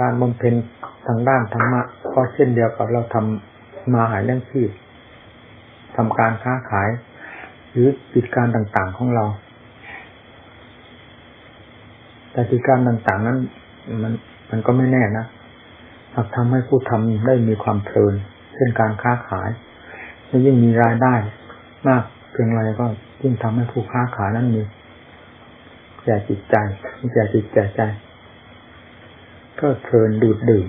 การบำเพ็ญทางด้านธรรมะก็เช่นเดียวกับเราทำมาหายเรื่องชีพทำการค้าขาย หรือกิจการต่างๆของเรา แต่กิจการต่างๆนั้น มันมันก็ไม่แน่นะหากทำให้ผู้ทำได้มีความเพลินเช่นการค้าขายและยิ่งมีรายได้มากเพียงไรก็ยิ่งทำให้ผู้ค้าขายนั้นมีแก่จิตใจมีแก่จิตแก่ใจ ก็เพลินดูดดื่ม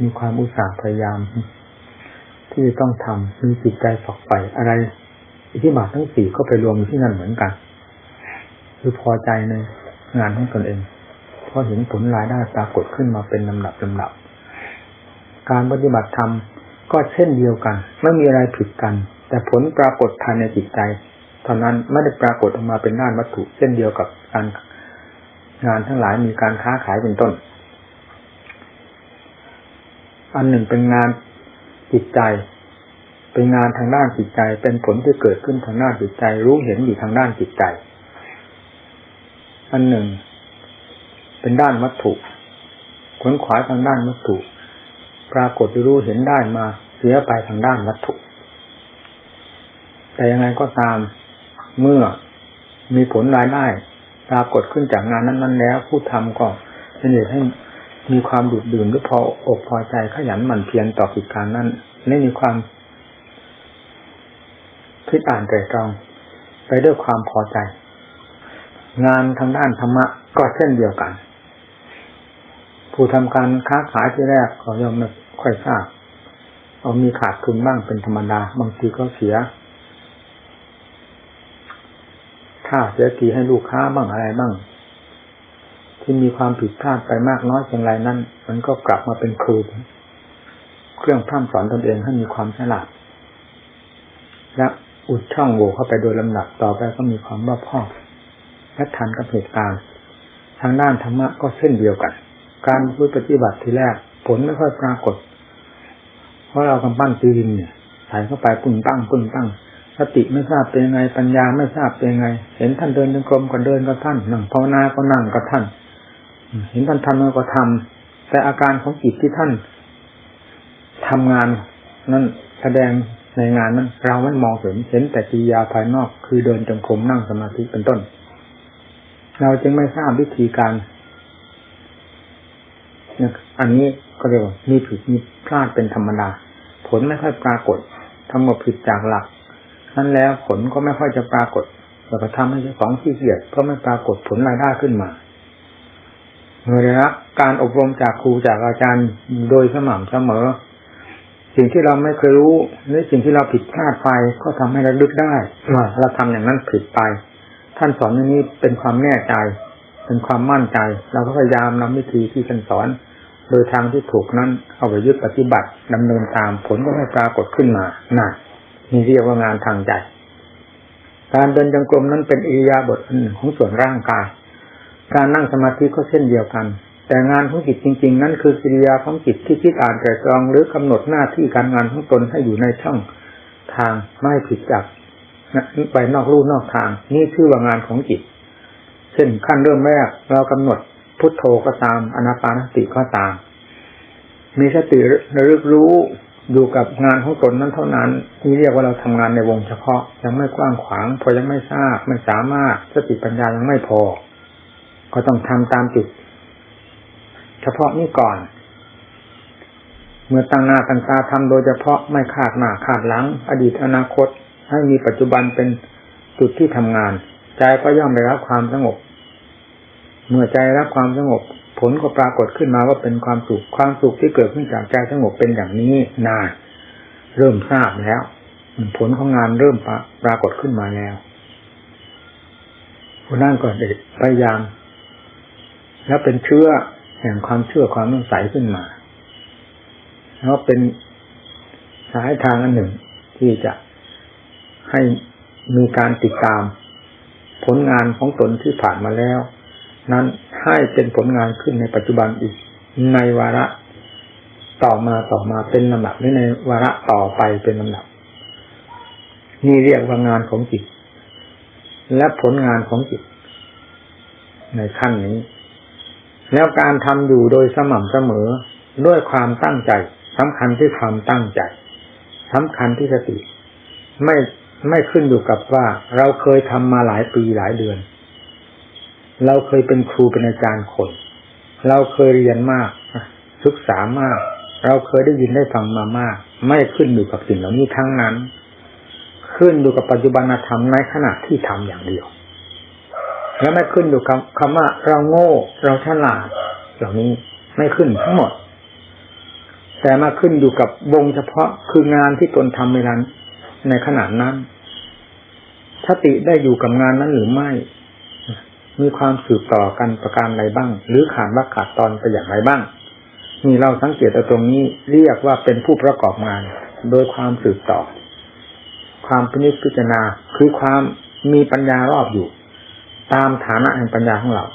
มีความอุตสาห์พยายาม ที่ต้องทำมีจิตใจฝักใฝ่อะไรอิทธิบาททั้งสี่ก็ไปรวมอยู่ที่นั่นเหมือนกัน คือพอใจในงานของตนเองเพราะเห็นผลรายได้ปรากฏขึ้นมาเป็นลำดับลำดับ การปฏิบัติธรรมก็เช่นเดียวกัน ไม่มีอะไรผิดกัน แต่ผลปรากฏภายในจิตใจเท่านั้นไม่ได้ปรากฏออกมาเป็นด้านวัตถุ เช่นเดียวกับการงานทั้งหลายมีการค้าขายเป็นต้น อันหนึ่งเป็นงานจิตใจ เป็นงานทางด้านจิตใจ เป็นผลที่เกิดขึ้นทางด้านจิตใจ รู้เห็นอยู่ทางด้านจิตใจ อันหนึ่ง เป็นด้านวัตถุขนขวายทางด้านวัตถุ ปรากฏรู้เห็นได้มาเสียไปทางด้านวัตถุ แต่ยังไงก็ตามเมื่อมีผลรายได้ปรากฏขึ้นจากงานนั้น ๆ แล้ว ผู้ทำก็เป็นเหตุให้ มีความดุดดื่นหรือพออกพอใจขยันหมั่นเพียรต่อกิจการนั้นไม่มีความคิดอ่านแต่ตรองไปด้วยความพอใจ งานทางด้านธรรมะก็เช่นเดียวกัน ผู้ทำการค้าขายที่แรกก็ย่อมไม่ค่อยทราบเอามีขาดทุนบ้างเป็นธรรมดา บางทีก็เสียค่าเสียทีให้ลูกค้าบ้างอะไรบ้าง ที่มีความผิดพลาดไปมากน้อยเพียงไรนั้น มันก็กลับมาเป็นครู เครื่องพร่ำสอนตนเองให้มีความฉลาด และอุดช่องโหว่เข้าไปโดยลำดับต่อไปก็มีความรอบคอบและทันกับเหตุการณ์ ทางด้านธรรมะก็เช่นเดียวกัน การพูดปฏิบัติทีแรก ผลไม่ค่อยปรากฏ เพราะเรากำปั้นตีดินเนี่ยใส่เข้าไปปุ่นตั้งปุ่นตั้งสติไม่ทราบเป็นยังไงปัญญาไม่ทราบเป็นยังไง เห็นท่านเดินจงกรมก็เดินกับท่านนั่งภาวนาก็นั่งกับท่าน เห็นท่านทำก็ทำแต่อาการของจิตที่ท่านทำงานนั้นแสดงในงานนั้นเราไม่มองเห็นเห็นแต่กิริยาภายนอกคือเดินจงกรมนั่งสมาธิเป็นต้น เราจึงไม่ทราบวิธีการอันนี้ก็เรียกว่ามีผิดมีพลาดเป็นธรรมดา ผลไม่ค่อยปรากฏทำหมดผิดจากหลัก นั้นแล้วผลก็ไม่ค่อยจะปรากฏเราก็ทำให้เจ้าของขี้เกียจเพราะไม่ปรากฏผลรายได้ขึ้นมา ได้รับการอบรมจากครูจากอาจารย์โดยสม่ำเสมอ สิ่งที่เราไม่เคยรู้หรือสิ่งที่เราผิดพลาดไปก็ทำให้เราลึกได้ว่าเราทำอย่างนั้นผิดไป ท่านสอนอย่างนี้เป็นความแน่ใจ เป็นความมั่นใจ เราก็พยายามนำวิธีที่ท่านสอน โดยทางที่ถูกนั้นเอาไปยึดปฏิบัติดำเนินตามผลก็ไม่ปรากฏขึ้นมาน่ะนี่เรียกว่างานทางใจการเดินจงกรมนั้นเป็นอิริยาบถหนึ่งของส่วนร่างกาย การนั่งสมาธิก็เช่นเดียวกัน แต่งานของจิตจริง ๆ นั้นคือกิริยาของจิตที่คิดอ่านแต่ตรองหรือกำหนดหน้าที่การงานของตนให้อยู่ในช่องทางไม่ผิดจากไปนอกรูนอกทาง นี่คือว่างานของจิต เช่นขั้นเริ่มแรกเรากำหนดพุทโธก็ตามอนาปานสติก็ตาม มีสติระลึกรู้อยู่กับงานของตนนั้นเท่านั้น นี่เรียกว่าเราทำงานในวงเฉพาะยังไม่กว้างขวางพอยังไม่ทราบไม่สามารถสติปัญญายังไม่พอ ก็ต้องทำตามจุดเฉพาะนี้ก่อน เมื่อตั้งหน้าตั้งตาทำโดยเฉพาะไม่ขาดหน้าขาดหลัง อดีตอนาคต ให้มีปัจจุบันเป็นจุดที่ทำงาน ใจก็ย่อมได้รับความสงบ เมื่อใจรับความสงบ ผลก็ปรากฏขึ้นมาว่าเป็นความสุขความสุขที่เกิดขึ้นจากใจสงบเป็นอย่างนี้นานเริ่มทราบแล้ว ผลของงานเริ่มปรากฏขึ้นมาแล้วผู้นั่งก็เด็ดพยายาม แล้วเป็นเชื่อแห่งความเชื่อความต้องใสขึ้นมา แล้วเป็นสายทางอันหนึ่งที่จะให้มีการติดตามผลงานของตนที่ผ่านมาแล้ว นั้นให้เป็นผลงานขึ้นในปัจจุบันอีกในวาระต่อมาต่อมาเป็นลำดับหรือในวาระต่อไปเป็นลำดับ นี่เรียกว่างานของจิต และผลงานของจิต ในขั้นนี้ แล้วการทำอยู่โดยสม่ำเสมอด้วยความตั้งใจสำคัญที่ความตั้งใจสำคัญที่สติ ไม่ไม่ขึ้นอยู่กับว่า เราเคยทำมาหลายปีหลายเดือน เราเคยเป็นครูเป็นอาจารย์คน เราเคยเรียนมากศึกษามาก เราเคยได้ยินได้ฟังมามาก ไม่ขึ้นอยู่กับสิ่งเหล่านี้ทั้งนั้น ขึ้นอยู่กับปัจจุบันธรรมในขณะที่ทำอย่างเดียว และไม่ขึ้นอยู่กับคำว่าเราโง่ เราฉลาด เหล่านี้ไม่ขึ้นทั้งหมด แต่มาขึ้นอยู่กับวงเฉพาะคืองานที่ตนทำในนั้นในขณะนั้นสติได้อยู่กับงานนั้นหรือไม่ มีความสืบต่อกันประการใดบ้าง หรือขาดว่าขาดตอนไปอย่างไรบ้างมีเราสังเกตตรงนี้เรียกว่าเป็นผู้ประกอบงาน โดยความสืบต่อ ความพินิจพิจารณาคือความมีปัญญารอบอยู่ ตามฐานะแห่งปัญญาของเรา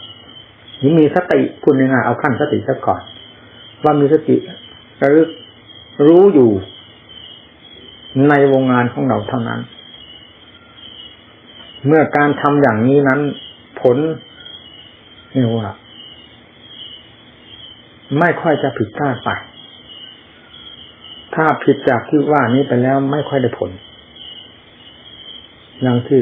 นี่มีสติพูดง่ายเอาขั้นสติซะก่อน ว่ามีสติระลึกรู้อยู่ในวงงานของเราเท่านั้น เมื่อการทำอย่างนี้นั้น ผลนี่ว่าไม่ค่อยจะผิดพลาดไป ถ้าผิดจากที่ว่านี้ไปแล้วไม่ค่อยได้ผลอย่างที่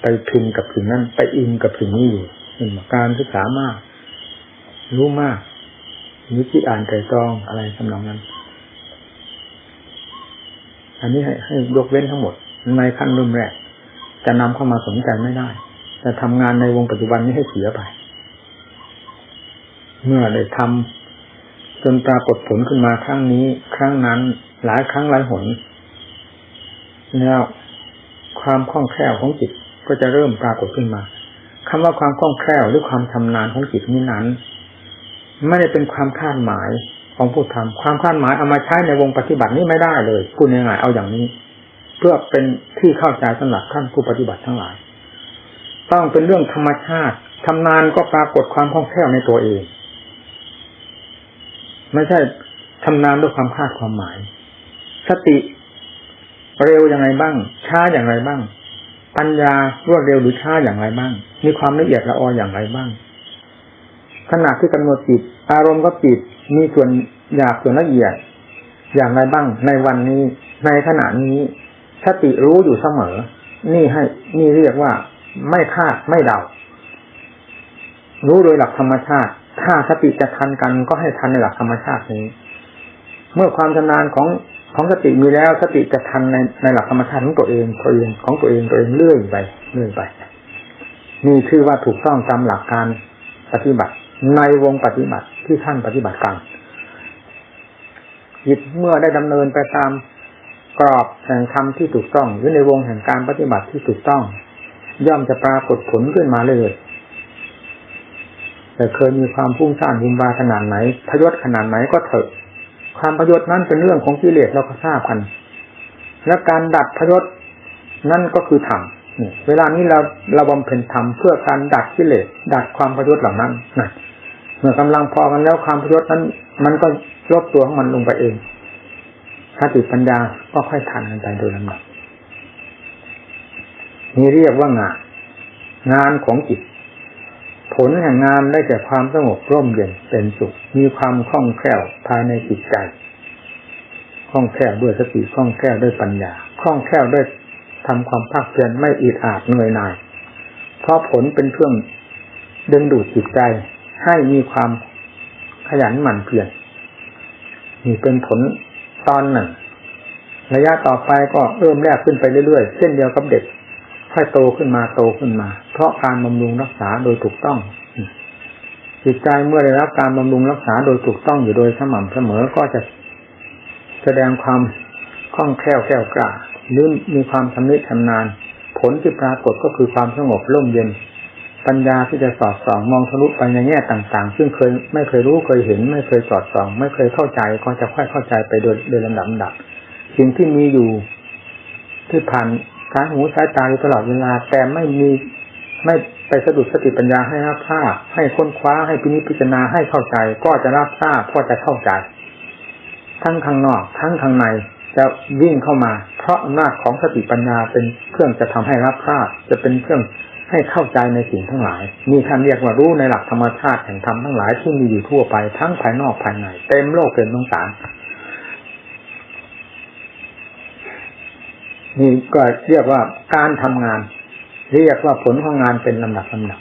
ไปพิมกับสิ่งนั้น ไปอินกับสิ่งนี้อยู่เป็นการศึกษามาก รู้มากนิจิอ่านใจตรองอะไรสำนองนั้น อันนี้ให้ให้ยกเว้นทั้งหมด ในขั้นเริ่มแรก จะนำเข้ามาสนใจไม่ได้ จะทำงานในวงปัจจุบันนี้ให้เสียไป เมื่อได้ทำจนปรากฏผลขึ้นมาครั้งนี้ ครั้งนั้น หลายครั้งหลายหน แล้วความคล่องแคล่วของจิต ก็จะเริ่มปรากฏขึ้นมาคำว่าความคล่องแคล่วหรือความชำนาญของจิตนี้นั้น ไม่ได้เป็นความคาดหมายของผู้ทำความคาดหมายเอามาใช้ในวงปฏิบัตินี้ไม่ได้เลยพูดง่ายๆเอาอย่างนี้ เพื่อเป็นที่เข้าใจสำหรับท่านผู้ปฏิบัติทั้งหลาย ต้องเป็นเรื่องธรรมชาติชำนาญก็ปรากฏความคล่องแคล่วในตัวเอง ไม่ใช่ชำนาญด้วยความคาดความหมาย สติเร็วอย่างไรบ้าง ช้าอย่างไรบ้าง ปัญญารวดเร็วหรือช้าอย่างไรบ้าง มีความละเอียดละอออย่างไรบ้าง ขณะที่กำหนดจิต อารมณ์ก็จิตมีส่วนหยาบส่วนละเอียด อย่างไรบ้าง ในวันนี้ในขณะนี้สติรู้อยู่เสมอ นี่ให้นี่เรียกว่าไม่คาดไม่เดา รู้โดยหลักธรรมชาติ ถ้าสติจะทันกันก็ให้ทันในหลักธรรมชาตินี้ เมื่อความชำนาญของ ของสติมีแล้วสติจะทันในในหลักธรรมชาติของตัวเองตัวเองของตัวเองตัวเองเลื่อยไปเลื่อยไปนี่คือว่าถูกต้องตามหลักการปฏิบัติ ในวงปฏิบัติที่ท่านปฏิบัติกันจิตเมื่อได้ดำเนินไปตามกรอบแห่งธรรมที่ถูกต้อง หรือในวงแห่งการปฏิบัติที่ถูกต้อง ย่อมจะปรากฏผลขึ้นมาเลยแต่เคยมีความพุ่งสร้างบุญบาขนาดไหนพยศขนาดไหนก็เถอะ ความพยศนั้นเป็นเรื่องของกิเลสเราก็ทราบกัน และการดัดพยศนั่นก็คือธรรมเวลานี้เราเราบำเพ็ญธรรมเพื่อการดัดกิเลสดัดความพยศเหล่านั้นนะเมื่อกำลังพอกันแล้วความพยศนั้น มันก็ลบตัวของมันลงไปเองถ้าติปัญญาก็ค่อยทันกันไปโดยลำดับนี่เรียกว่างาน งานของจิต ลแห่งงานได้แก่ความสงบร่มเย็นเป็นสุข มีความคล่องแคล่วภายในจิตใจคล่องแคล่วด้วยสติคล่องแคล่วด้วยปัญญาคล่องแคล่วด้วยทำความภาคเพียรไม่อิดอาดเหนื่อยหน่ายเพราะผลเป็นเครื่องดึงดูดจิตใจให้มีความขยันหมั่นเพียรนี่เป็นผลตอนหนึ่งระยะต่อไปก็เริ่มแรกขึ้นไปเรื่อยๆ เช่นเดียวกับเด็ก ค่อยโตขึ้นมาโตขึ้นมา เพราะการบำรุงรักษาโดยถูกต้องจิตใจเมื่อได้รับการบำรุงรักษาโดยถูกต้องอยู่โดยสม่ำเสมอก็จะแสดงความคล่องแคล่วแก้วกล้าหรือมีความชำนิชำนาญ ผลที่ปรากฏก็คือความสงบร่มเย็น ปัญญาที่จะสอดส่องมองทะลุไปในแง่ต่าง ๆ ซึ่งเคยไม่เคยรู้เคยเห็น ไม่เคยสอดส่อง ไม่เคยเข้าใจก็จะค่อยเข้าใจไปโดยโดยลำดับดับสิ่งที่มีอยู่ที่ผ่าน สายหูสายตาอยู่ตลอดเวลาแต่ไม่มีไม่ไปสะดุดสติปัญญาให้รับทราบให้ค้นคว้าให้พินิจพิจารณาให้เข้าใจ ก็จะรับทราบก็จะเข้าใจ ทั้งข้างนอกทั้งข้างในจะวิ่งเข้ามา เพราะอำนาจของสติปัญญาเป็นเครื่องจะทำให้รับทราบ จะเป็นเครื่องให้เข้าใจในสิ่งทั้งหลาย มีท่านเรียกว่ารู้ในหลักธรรมชาติแห่งธรรมทั้งหลายที่มีอยู่ทั่วไปทั้งภายนอกภายในเต็มโลกเต็มสงสาร นี่ก็เรียกว่าการทำงาน เรียกว่าผลของงานเป็นลำดับลำดับ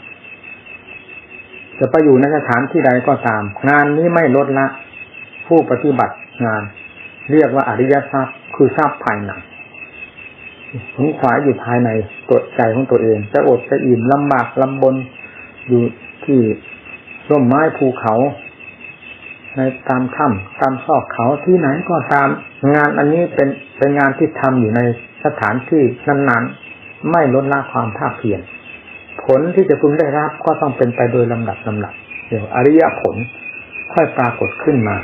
จะไปอยู่ในสถานที่ใดก็ตาม งานนี้ไม่ลดละ ผู้ปฏิบัติงาน เรียกว่าอริยทรัพย์ คือทรัพย์ภายในขนขวายอยู่ภายในตัวใจของตัวเอง จะอดจะอิ่มลำบากลำบนอยู่ที่ร่มไม้ภูเขา ในตามถ้ำตามซอกเขาที่ไหนก็ตาม งานอันนี้เป็นเป็นงานที่ทำอยู่ในสถานที่นั้นๆ ไม่ลดละความภาคเพียรผลที่จะพึงได้รับก็ต้องเป็นไปโดยลำดับลำดับเดี๋ยวอริยผลค่อยปรากฏขึ้นมา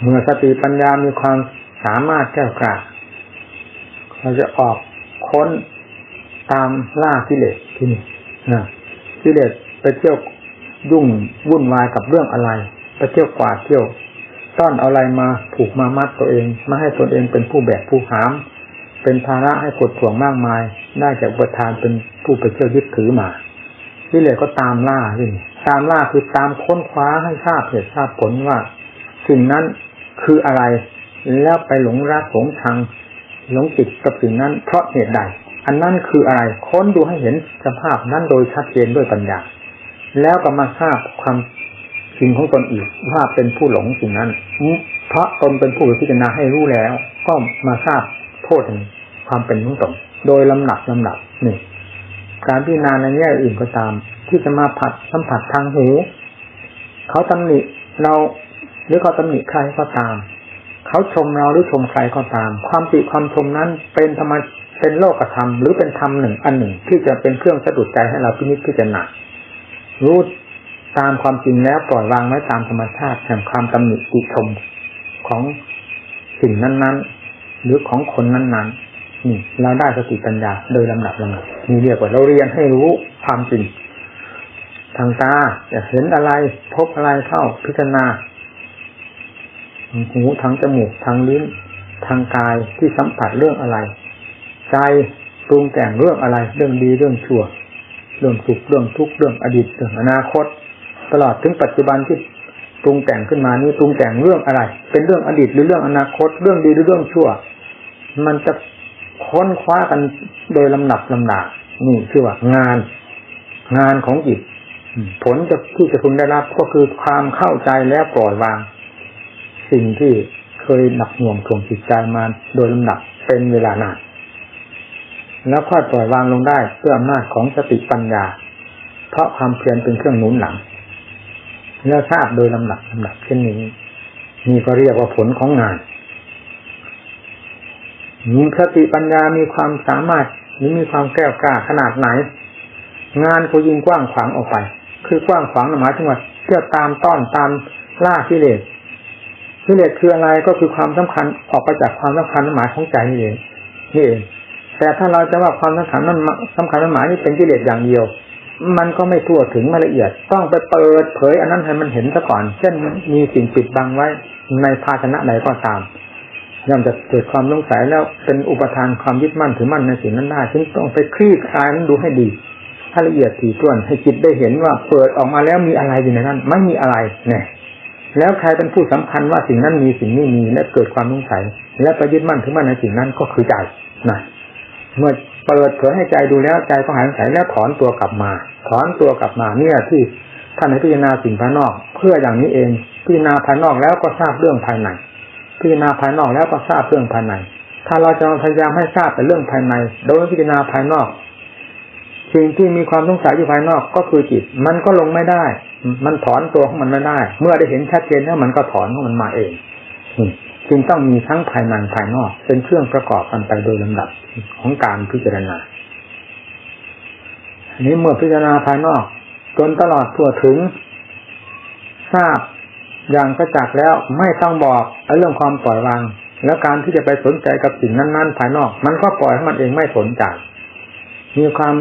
เมื่อสติปัญญามีความสามารถแก้วกล้าเราจะออกค้นตามล่ากิเลสที่นี่นะ กิเลสไปเที่ยวยุ่งวุ่นวายกับเรื่องอะไรไปเที่ยวกวาดเที่ยวต้อนเอาอะไรมาผูกมามัดตัวเองมาให้ตนเองเป็นผู้แบกผู้หาม เป็นภาระให้กดถ่วงมากมายได้จากประทานเป็นผู้ไปเที่ยวยึดถือมากิเลสก็ตามล่าที่นี่ตามล่าคือตามค้นคว้าให้ทราบเหตุทราบผลว่า สิ่งนั้นคืออะไรแล้วไปหลงรักหลงชังหลงจิตกับสิ่งนั้นเพราะเหตุใด อันนั้นคืออะไร ค้นดูให้เห็นสภาพนั้นโดยชัดเจนด้วยปัญญา แล้วก็มาทราบความจริงของตนอีกว่าเป็นผู้หลงสิ่งนั้นเพราะตนเป็นผู้พิจารณาให้รู้แล้ว ก็มาทราบโทษแห่งความเป็นของตนโดยลำหนักลำดับหนึ่งการพิจารณาในแง่อื่นก็ตาม ที่จะมาผัดสัมผัสทางหู เขาตำหนิเราหรือเขาตำหนิใครก็ตาม เขาชมเราหรือชมใครก็ตาม ความติความชมนั้นเป็นธรรม เป็นโลกธรรมหรือเป็นธรรมหนึ่งอันหนึ่งที่จะเป็นเครื่องสะดุดใจให้เราพินิจพิจารณารู้ตามความจริงแล้วปล่อยวางไว้ตามธรรมชาติแห่งความตำหนิติชมของสิ่งนั้น ๆ หรือของคนนั้น ๆ นี่เราได้สติปัญญาโดยลำดับลำดับนี่เรียกว่าเราเรียนให้รู้ความจริงทางตาจะเห็นอะไรพบอะไรเข้าพิจารณาทางหูทางจมูกทางลิ้นทางกายที่สัมผัสเรื่องอะไร ใจปรุงแต่งเรื่องอะไร เรื่องดีเรื่องชั่ว เรื่องสุขเรื่องทุกข์เรื่องอดีตเรื่องอนาคต ตลอดถึงปัจจุบันที่ปรุงแต่งขึ้นมานี้ปรุงแต่งเรื่องอะไร เป็นเรื่องอดีตหรือเรื่องอนาคต เรื่องดีหรือเรื่องชั่ว มันจะค้นคว้ากันโดยลำดับลำดานี่ชื่อว่างาน งานของจิตผลจะที่จะพึงได้รับก็คือความเข้าใจและปล่อยวาง สิ่งที่เคยหนักหน่วงถ่วงจิตใจมาโดยลำดับเป็นเวลานาน แล้วค่อยปล่อยวางลงได้ด้วยออำนาจของสติปัญญา เพราะความเพียรเป็นเครื่องหนุนหลังเมื่อทราบโดยลำดับลำดับเช่นนี้นี่ก็เรียกว่าผลของงานมีสติปัญญามีความสามารถหรือมีความแก้วกล้าขนาดไหน งานก็ยิ่งกว้างขวางออกไป คือกว้างขวางหมายถึงว่าเพื่อตามต้อนตามล่ากิเลสกิเลสคืออะไรก็คือความสำคัญออกไปจากความสำคัญหมายของใจนี่เองนี่เอง แต่ถ้าเราจะว่าความสำคัญนั้นสำคัญหมายนี่เป็นกิเลสอย่างเดียว มันก็ไม่ทั่วถึงไม่ละเอียด ต้องไปเปิดเผยอันนั้นให้มันเห็นซะก่อน เช่นมีสิ่งปิดบังไว้ในภาชนะใดก็ตามย่อมจะเกิดความสงสัยแล้วเป็นอุปทานความยึดมั่นถือมั่นในสิ่งนั้นได้จึงต้องไปคลี่คลายมันดูให้ดีถ้ละเอียดถี่ถ้วนให้จิตได้เห็นว่าเปิดออกมาแล้วมีอะไรอยู่ในนั้น ไม่มีอะไรเนี่ยแล้วใครเป็นผู้สำคัญว่าสิ่งนั้นมีสิ่งนี้มีและเกิดความสงสัย และไปยึดมั่นถือมั่นในสิ่งนั้นก็คือใจนะ เมื่อเปิดเผยให้ใจดูแล้วใจก็หายสงสัยแล้วถอนตัวกลับมา ถอนตัวกลับมาเนี่ยที่ท่านให้พิจารณาสิ่งภายนอก เพื่ออย่างนี้เองพิจารณาภายนอกแล้วก็ทราบเรื่องภายในพิจารณาภายนอกแล้วก็ทราบเรื่องภายใน ถ้าเราจะพยายามให้ทราบแต่เรื่องภายใน โดยพิจารณาภายนอกสิ่งที่มีความสงสัยอยู่ภายนอกก็คือจิต มันก็ลงไม่ได้ มันถอนตัวของมันไม่ได้ เมื่อได้เห็นชัดเจนแล้วมันก็ถอนของมันมาเอง จึงต้องมีทั้งภายในภายนอก เป็นเครื่องประกอบกันไปโดยลำดับของการพิจารณาอันนี้เมื่อพิจารณาภายนอก จนตลอดทั่วถึง ทราบอย่างกระจักแล้วไม่ต้องบอกเรื่องความปล่อยวาง แล้วการที่จะไปสนใจกับสิ่งนั้น ๆ ภายนอก มันก็ปล่อยให้มันเองไม่สนใจมีความ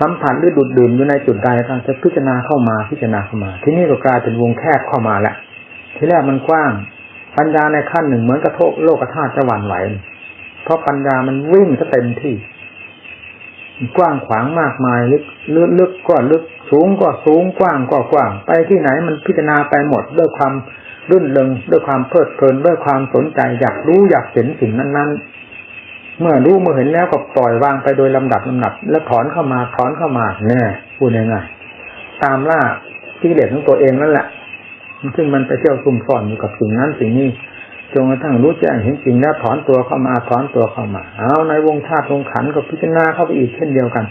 สัมผัสหรือดุดดื่มอยู่ในจุดใดก็จะพิจารณาเข้ามาพิจารณาเข้ามา ที่นี่ก็กลายเป็นวงแคบเข้ามาแล้วที่แรกมันกว้าง ปัญญาในขั้นหนึ่งเหมือนกระโทกโลกธาตุจะหวั่นไหว เพราะปัญญามันวิ่งซะเต็มที่ กว้างขวางมากมายลึกลึกลึกก็ลึกสูงก็สูงกว้างก็กว้าง ไปที่ไหนมันพิจารณาไปหมดด้วยความรื่นเริงด้วยความเพลิดเพลินด้วยความสนใจอยากรู้อยากเห็นสิ่งนั้นๆ เมื่อรู้เมื่อเห็นแล้วก็ปล่อยวางไปโดยลำดับลำดับ แล้วถอนเข้ามาถอนเข้ามาเนี่ยพูดง่ายๆตามล่าที่เด็ดของตัวเองนั่นแหละ ซึ่งมันไปเที่ยวซุ่มซ่อนอยู่กับสิ่งนั้นสิ่งนี้จนกระทั่งรู้แจ้งเห็นจริงแล้วถอนตัวเข้ามาถอนตัวเข้ามาเอาในวงธาตุวงขันก็พิจารณาเข้าไปอีกเช่นเดียวกัน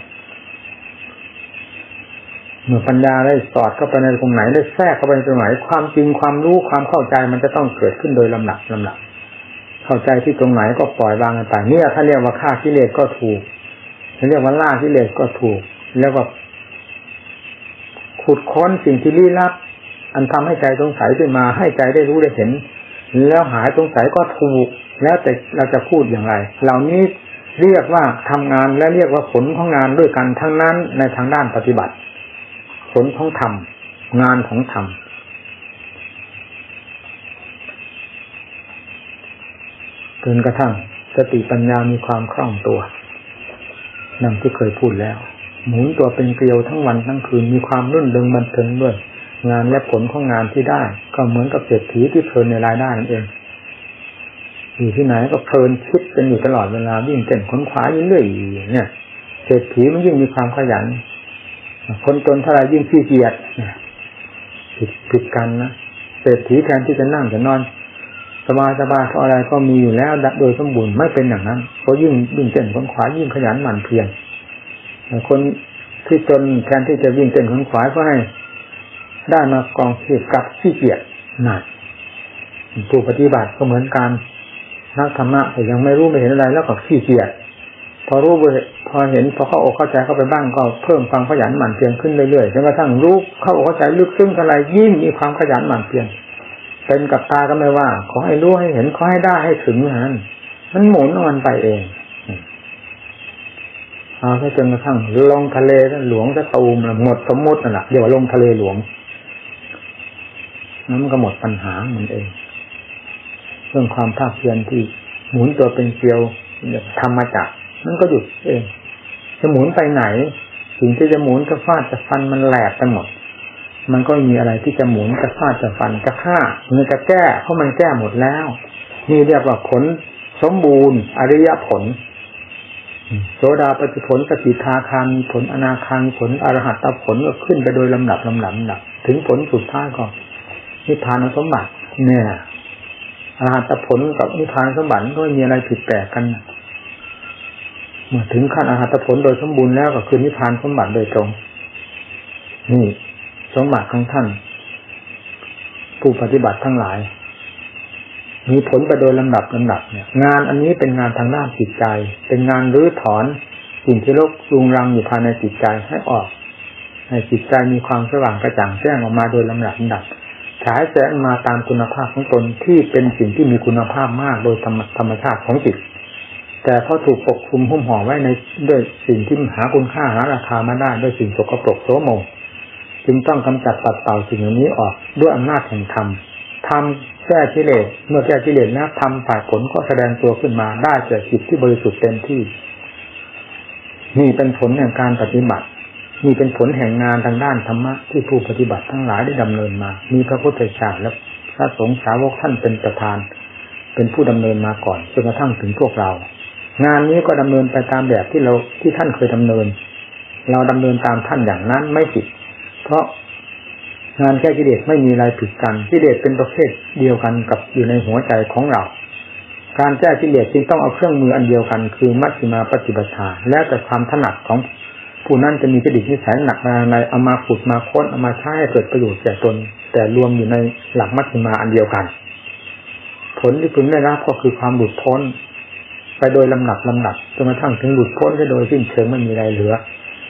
เมื่อปัญญาได้สอดเข้าไปในตรงไหนได้แทรกเข้าไปตรงไหนความจริงความรู้ความเข้าใจมันจะต้องเกิดขึ้นโดยลำดับลำดับเข้าใจที่ตรงไหนก็ปล่อยวางกันไปเนี่ยถ้าเรียกว่าฆ่ากิเลสก็ถูกถ้าเรียกว่าล่ากิเลสก็ถูก แล้วก็ขุดค้นสิ่งที่ลี้ลับ อันทำให้ใจสงสัยขึ้นมา ให้ใจได้รู้ได้เห็น แล้วหายสงสัยก็ถูก แล้วแต่เราจะพูดอย่างไร เหล่านี้เรียกว่าทำงานและเรียกว่าผลของงานด้วยกันทั้งนั้นในทางด้านปฏิบัติ ผลของธรรมงานของธรรมจนกระทั่งสติปัญญามีความคล่องตัวนั่นที่เคยพูดแล้ว หมุนตัวเป็นเกลียวทั้งวันทั้งคืนมีความรุ่นเริงบันเทิงด้วย งานและผลของงานที่ได้ ก็เหมือนกับเศรษฐีที่เพลินในรายได้นั่นเอง อยู่ที่ไหนก็เพลินคิดกันอยู่ตลอดเวลาวิ่งเต้นค้นคว้าอยู่เรื่อยเนี่ยเศรษฐีมันยิ่งมีความขยัน คนจนเท่าไรยิ่งขี้เกียจผิดผิดกันนะเศรษฐีแทนที่จะนั่งจะนอน สบายสบายเขาอะไรก็มีอยู่แล้วโดยสมบูรณ์ไม่เป็นอย่างนั้นเขายิ่งวิ่งเต้นค้นคว้ายิ่งขยันหมั่นเพียรคนที่จนแทนที่จะวิ่งเต้นค้นคว้าก็ให้ ได้มากองเทียบกับขี้เกียจหนักผู้ปฏิบัติก็เหมือนกันนักธรรมะแต่ยังไม่รู้ไม่เห็นอะไรแล้วก็ขี้เกียจพอรู้พอเห็นพอเข้าอกเข้าใจเข้าไปบ้างก็เพิ่มความขยันหมั่นเพียรขึ้นเรื่อยๆจนกระทั่งรู้เข้าอกเข้าใจลึกซึ้งอะไรยิ่งมีความขยันหมั่นเพียรเป็นกับตาก็ไม่ว่า ขอให้รู้ให้เห็นขอให้ได้ให้ถึงนั้นมันหมุนมันไปเองเอาแค่จนกระทั่งลงทะเลหลวงจะตูมหมดสมมตินั่นแหละเดี๋ยวลงทะเลหลวง นั้นก็หมดปัญหามันเองเรื่องความภาคเพียรที่หมุนตัวเป็นเกลียวทำมาจากมันก็หยุดเอง จะหมุนไปไหนสิ่งที่จะหมุนจะฟาดจะฟันมันแหลกไปหมด มันก็มีอะไรที่จะหมุนจะฟาดจะฟันจะฆ่ามันจะแก้เพราะมันแก้หมดแล้ว นี่เรียกว่าผลสมบูรณ์ อริยผลโสดาปฏิผลสกิทาคามีผลอนาคามีผลอรหัตตผลก็ขึ้นไปโดยลำดับลำดับลำดับ ถึงผลสุดท้ายก็ นิพพานสมบัติเนี่ยอรหัตผลกับนิพพานสมบัติก็ไม่มีอะไรผิดแปลกกันเมื่อถึงขั้นอรหัตผลโดยสมบูรณ์แล้วก็คือนิพพานสมบัติโดยตรง นี่สมบัติของท่าน ผู้ปฏิบัติทั้งหลาย มีผลไปโดยลำดับลำดับเนี่ย งานอันนี้เป็นงานทางด้านจิตใจ เป็นงานรื้อถอนสิ่งที่ลกลุงรังอยู่ภายในจิตใจให้ออกให้จิตใจมีความสว่างกระจ่างแจ้งออกมาโดยลำดับลำดับ ฉายแสงมาตามคุณภาพของตนที่เป็นสิ่งที่มีคุณภาพมากโดยธรรมธรรมชาติของจิต แต่พอถูกปกคลุมหุ้มห่อไว้ในด้วยสิ่งที่หาคุณค่าหาราคามาได้ด้วยสิ่งสกปรกโสมมจึงต้องกำจัดตัดเต่าสิ่งเหล่านี้ออกด้วยอำนาจแห่งธรรมทำแก้กิเลสเมื่อแก้กิเลสแล้วทำฝ่ายผลก็แสดงตัวขึ้นมาได้แก่จิตที่บริสุทธิ์เต็มที่นี่เป็นผลแห่งการปฏิบัติ นี่เป็นผลแห่งงานทางด้านธรรมะที่ผู้ปฏิบัติทั้งหลายได้ดำเนินมา มีพระพุทธเจ้าและพระสงฆ์สาวกท่านเป็นประธาน เป็นผู้ดำเนินมาก่อนจนกระทั่งถึงพวกเรา งานนี้ก็ดำเนินไปตามแบบที่เราที่ท่านเคยดำเนิน เราดำเนินตามท่านอย่างนั้นไม่ผิด เพราะงานแก้กิเลสไม่มีอะไรผิดกันกิเลสเป็นประเภทเดียวกันกับอยู่ในหัวใจของเรา การแก้กิเลสจึงต้องเอาเครื่องมืออันเดียวกัน คือมัชฌิมาปฏิบัติาแล้วแต่ความถนัดของ ผู้นั้นจะมีจดิตนิสัยหนักอะไรเอามาขุดมาค้นเอามาใช้ให้เกิดประโยชน์แก่ตน แต่รวมอยู่ในหลักมัชฌิมาอันเดียวกัน ผลที่พึงได้รับก็คือความหลุดพ้น ไปโดยลำดับลำดับจนกระทั่งถึงหลุดพ้นได้โดยสิ้นเชิงไม่มีอะไรเหลือ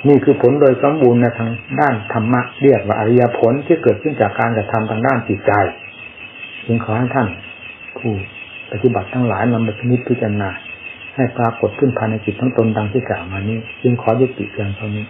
นี่คือผลโดยสมบูรณ์ในทางด้านธรรมะเรียกว่าอริยผลที่เกิดขึ้นจากการกระทำทางด้านจิตใจจึงขอให้ท่านผู้ปฏิบัติทั้งหลายนำไปพิจารณา ให้ปรากฏขึ้นภายในจิตทั้งตนดังที่กล่าวมานี้ จึงขอยุติเพียงเท่านี้